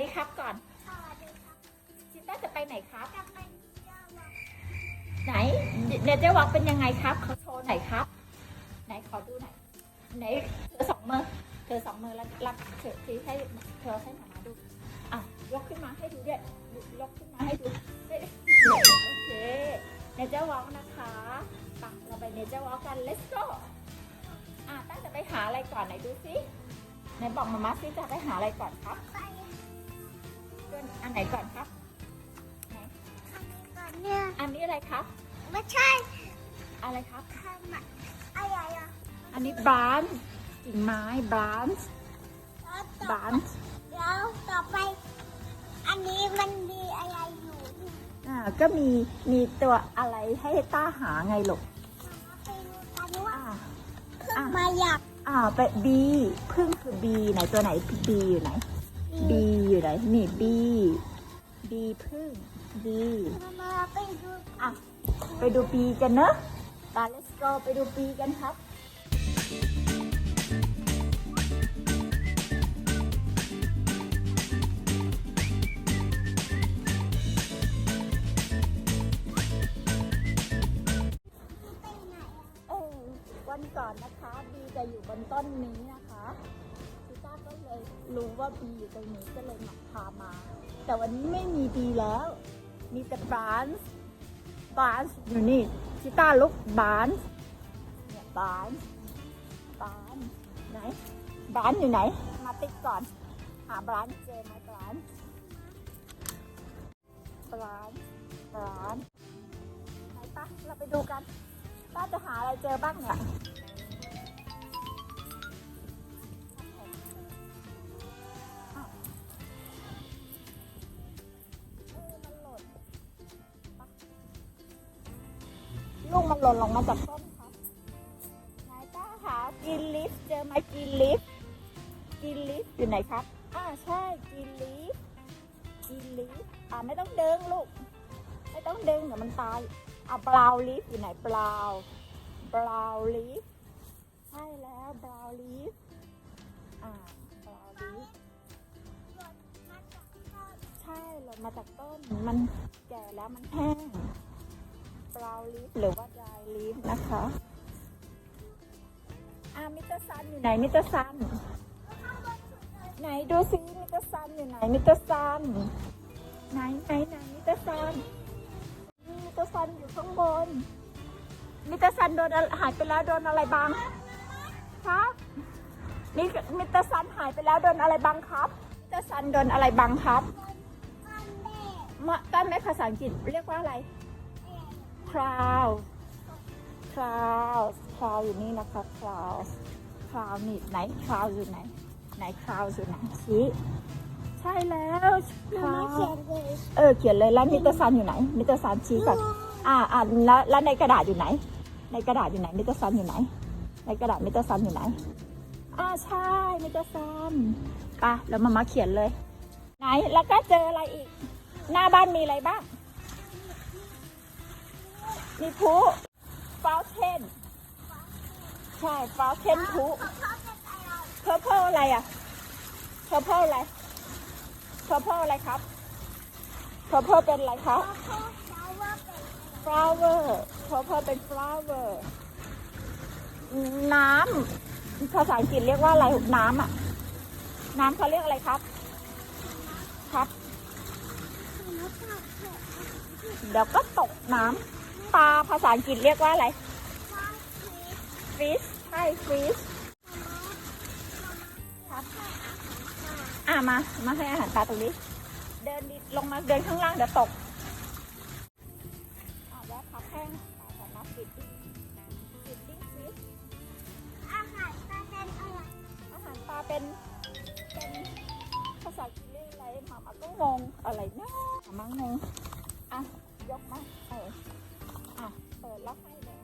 ดีครับก่อน สวัสดีครับชิต้าจะไปไหนครับ จะไปเที่ยวนะไหนเนเจอร์วอล์กเป็นยังไงครับเขาโชว์ไหนอยครับ ไหนขอดูหน่อยไหนเธอสองมือเธอสองมือแล้วรับเธอทีให้เธอให้หมามาดูอะยกขึ้นมาให้ดูด้วยยกขึ้นมาให้ดูเฮ้ยโอเคเนเจอร์วอล์กนะคะไปเราไปเนเจอร์วอล์กกัน let's go อะตั้งจะไปหาอะไรก่อนไหนดูสิไหนบอกมามาสิจะไปหาอะไรก่อนครับ ไปเดินอันไหนก่อนครับไหนทำนี้ก่อนเนี่ยอันนี้อะไรครับ ไม่ใช่อะไรครับ ทำอะอะไรอะอันนี้บรานซ์กิ่งไม้บรานซ์แล้วบต่อรานซ์แล้วต่อไป อันนี้มันมีอะไรอยู่เนี่ยอ่าก็มีมีตัวอะไรให้ต้าหาไงลูกมาไปดูกันว่าอ่า เครื่องอะ มาอยากอ่าไปบีพึ่งคือบีไหนตัวไหนบีอยู่ไหน บีอยู่ไหนนี่บีบีพึ่งบีมาไปดูอะไปดูบีกันเนอะไป let's go ไปดูบีกันครับไปไหนอะเออวันก่อนนะคะบีจะอยู่บนต้นนี้นะคะซิต้าก็ เลยรู้ว่าบีอยู่ตรงนี้ก็เลยมาพามา แต่วันนี้ไม่มีบีแล้ว มีแต่บานส์บานส์อยู่นี่ซิต้าลุกบานส์เนี่ยบานส์บานส์ไหนบานส์อยู่ไหน มาติ๊กก่อน หาบานส์เจอไหมบานส์บานส์บานส์ไหนปะเราไปดูกันป้าจะหาอะไรเจอบ้างเนี่ย ลูกมันหล่นลงมาจากต้นครับไหนป้าหากินลิฟเจอไหมกินลิฟกินลิฟอยู่ไหนครับ อ่าใช่กินลิฟกินลิฟอ่าไม่ต้องเดิงลูก ไม่ต้องเดึงเดี๋ยวมันตายเอาบราลีฟอยู่ไหนบราวบราลีฟใช่แล้วบราลีฟอ่าบราวลีฟหล่นมาจากต้นใช่หล่นมาจากต้นมันแก่แล้วมันแห้ง บราวลีฟหรือว่าดรายลีฟนะคะอ่ามิสเตอร์ซันอยู่ไหนมิสเตอร์ซันข้างบนสุดเลยไหนดูซิมิสเตอร์ซันอยู่ไหนมิสเตอร์ซันไหนไหนไหนมิสเตอร์ซันนี่มิสเตอร์ซันอยู่ข้างบนมิสเตอร์ซันโดนอะไรหายไปแล้วโดนอะไรบังครับนี่มิสเตอร์ซันหายไปแล้วโดนอะไรบังครับมิสเตอร์ซันโดนอะไรบังครับก้อนเด็กมาต้นไม้ภาษาอังกฤษเรียกว่าอะไร cloud cloud cloud อยู่นี่นะคะ cloud cloud นี่ไหน cloud อยู่ไหน ไหน cloud อยู่ไหนชี้ใช่แล้วมันไม่ cloud เขียนเลยเออเขียนเลยแล้วมิสเตอร์ซันอยู่ไหนมิสเตอร์ซันชี้ก่อนอ่าอ่าแล้วแล้วในกระดาษอยู่ไหน ในกระดาษอยู่ไหนมิสเตอร์ซันอยู่ไหน ในกระดาษมิสเตอร์ซันอยู่ไหนอ่าใช่มิสเตอร์ซันไปแล้วมามาเขียนเลย ไหนแล้วก็เจออะไรอีก หน้าบ้านมีอะไรบ้าง มีพุฟาวเทนใช่ฟาวเทนพุเขาชอบเป็นอะไรเพอร์เพลอะไรอะเพอร์เพลอะไรเพอร์เพลอะไรครับเพอร์เพลเป็นอะไรครับเขาเขาว่าเป็น flower เพอร์เพลเป็น flower น้ำภาษาอังกฤษเรียกว่าอะไรน้ำอะ น้ำเขาเรียกอะไรครับ ครับเขาชอบเป็นเดี๋ยวก็ตกน้ำ ปลาภาษาอังกฤษเรียกว่าอะไรว่าคือ fish ใช่ fish อะมา มาให้อาหารปลาตรงนี้ เดินดิลงมาเดินข้างล่างเดี๋ยวตกอะแล้วพักแห้งปลาสามารถปิดดิ้งปิดดิ้งฟิชอาหารตาเป็นอะไรอาหารปลาเป็น เป็นภาษาอังกฤษเรียกอะไรหมามาก็งงอะไรเนี่ยหมามางงอะ ยกมาเออ อะเปิดแล้วให้เลย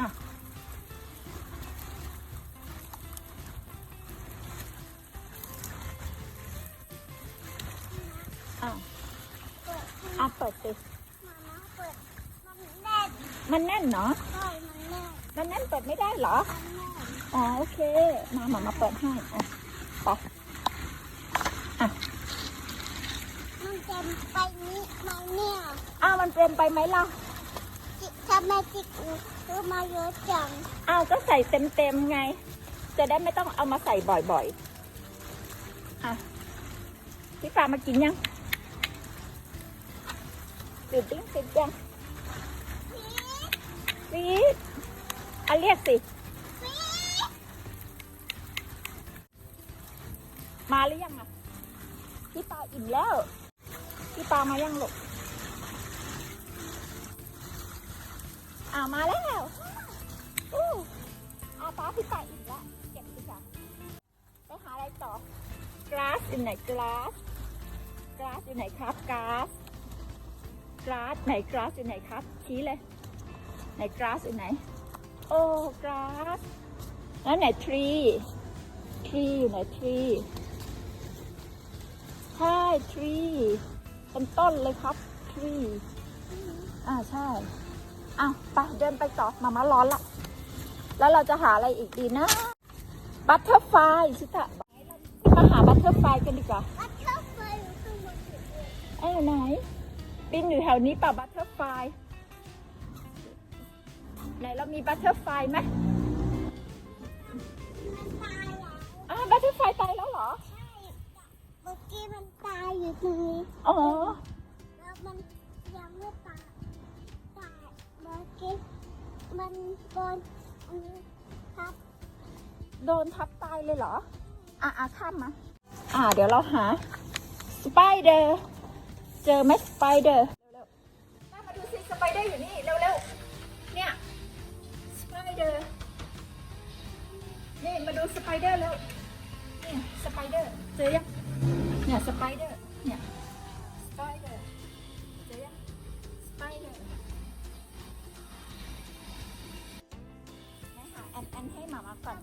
อะอะเปิดอะเปิดสิมาม่าเปิด มันแน่นมันแน่นเนาะใช่มันแน่นมันแน่นเปิดไม่ได้เหรอ มันแน่น อ๋อโอเค มาหมามาเปิดให้อะ ไปมันเต็มไปนี้มาเนี่ยอ้าวมันเป็นไปไหมล่ะจิทำไมจิกซื้อมาเยอะจังอ้าวก็ใส่เต็มๆไง จะได้ไม่ต้องเอามาใส่บ่อยๆอะพี่ฟ้ามากินยังติดดิ้งติดยังวีดอะเรียกสิ มาหรือยังอะพี่ปาอิ่มแล้ว พี่ปามายังหลูกอ้าวมาแล้วอู้อาป้าพี่ปาอิ่มแล้วเก็บดีกว่าไปหาอะไรต่อ glass อยู่ไหน glass glass อยู่ไหนครับ glass glass ไหน glass อยู่ไหนครับ ชี้เลย ไหน glass อยู่ไหน โอ้ glass แล้วไหน tree tree อยู่ไหน tree ใช่ tree เป็นต้นเลยครับ tree อ่าใช่อะไปเดินไปต่อมามาร้อนละ แล้วเราจะหาอะไรอีกดีนะ บัตเตอร์ไฟชิตะมาหาบัตเตอร์ไฟกันดีกว่าวัดเท่าไฟอยู่ข้างบนสุดเลยเอ้ยไหน บินอยู่แถวนี้ป่ะบัตเตอร์ไฟไหนเรามีบัตเตอร์ไฟไหมมันตายแล้วอ่าบัตเตอร์ไฟตายแล้วเหรอใช่ เมื่อกี้มันตายอยู่ตรงนี้อ๋อ แล้วมันยังไม่ตายตายเมื่อกี้มันโดนอันนี้ครับ โดนทับตายเลยเหรอ อะอะข้ามมา อ่า เดี๋ยวเราหาสไปเดอร์ เจอไหมสไปเดอร์ เร็วๆมาดูสิสไปเดอร์อยู่นี่ เร็วๆ เนี่ย สไปเดอร์ นี่มาดูสไปเดอร์แล้ว เนี่ยสไปเดอร์ เจอยัง เนี่ยสไปเดอร์ เนี่ย สไปเดอร์เจอยังสไปเดอร์ไหนหาแอนแอนให้หมามาก่อน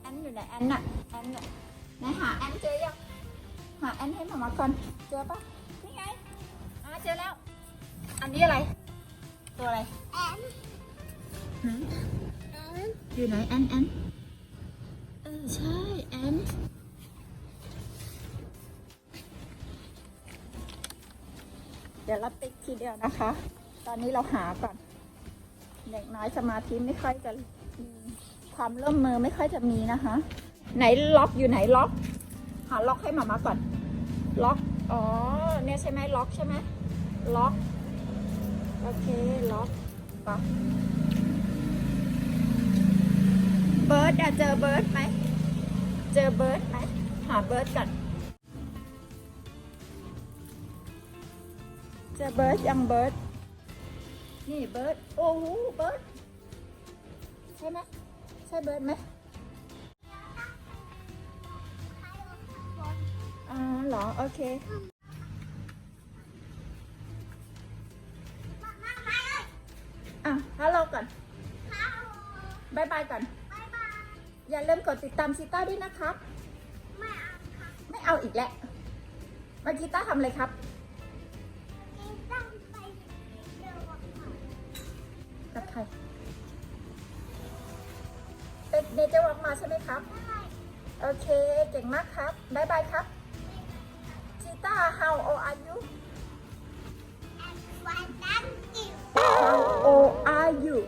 แอนอยู่ไหนแอนน่ะ แอนน่ะไหนหาแอนเจอยังหาแอนให้หมามาก่อน เจอปะนี่ไงอ่าเจอแล้ว อันนี้อะไร ตัวอะไร แอนหืมแอนอยู่ไหนแอนแอนเออใช่แอน เดี๋ยวเราติ๊กทีเดียวนะคะ ตอนนี้เราหาก่อน เด็กน้อยสมาธิไม่ค่อยจะมีความร่วมมือไม่ค่อยจะมีนะคะ ไหนล็อกอยู่ไหนล็อก หาล็อกให้หมามาก่อน ล็อก อ๋อ เนี่ยใช่ไหมล็อกใช่ไหมล็อก โอเค ล็อกปะเบิร์ดอะเจอเบิร์ดไหม เจอเบิร์ดไหม หาเบิร์ดก่อน จอเบิร์ดยังเบิร์ดนี่เบิร์ดโอ้โหเบิร์ดใช่ไหมใช่เบิร์ดไหมอ๋อเหรอ โอเคมามามาเลยอะฮัลโหลก่อนเข้าบายบายก่อนบายบายอย่าลืมกดติดตามชิต้าด้วยนะครับไม่เอาค่ะไม่เอาอีกแล้วเมื่อกี้ต้าทำอะไรครับ ครเป็นเนเจอร์วอล์กมาใช่ไหมครับได้โอเค เก่งมากครับบายบายครับชิต้า how old are you แอนวันนั้นจิ๋ว how old are you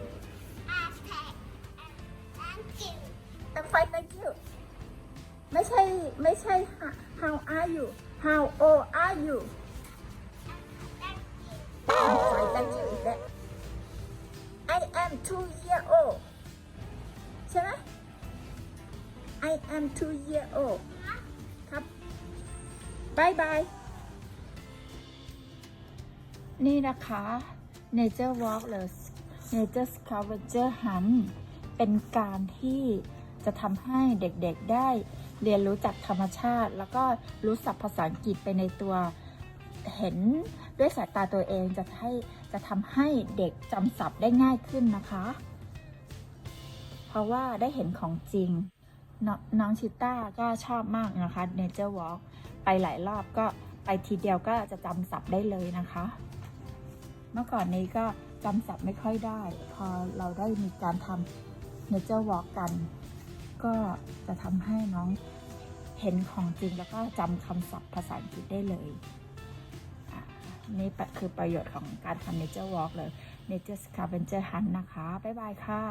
อาแพกแอนจิ๋ว I'm fine thank you ไม่ใช่ไม่ใช่ how are you how old are you แอนจิ๋ว I'm fine thank you อีกแล้ว I am two year old ใช่ไหม I am two year old ครับบายบาย นี่นะคะ Nature Walk หรือ Nature Scavenger Hunt เป็นการที่จะทำให้เด็กๆได้เรียนรู้จากธรรมชาติ แล้วก็รู้ศัพท์ภาษาอังกฤษไปในตัว เห็นด้วยสายตาตัวเองจะให้จะทำให้เด็กจำศัพท์ได้ง่ายขึ้นนะคะ เพราะว่าได้เห็นของจริงนน้องชิต้าก็ชอบมากนะคะ Nature Walk ไปหลายรอบก็ไปทีเดียวก็จะจำศัพท์ได้เลยนะคะ เมื่อก่อนนี้ก็จำศัพท์ไม่ค่อยได้ พอเราได้มีการทำ Nature Walk กัน ก็จะทำให้น้องเห็นของจริงแล้วก็จำคำศัพท์ภาษาอังกฤษได้เลย นี่คือประโยชน์ของการทำ Nature Walk เลย Nature Scavenger Hunt นะคะ บ๊ายบายค่ะ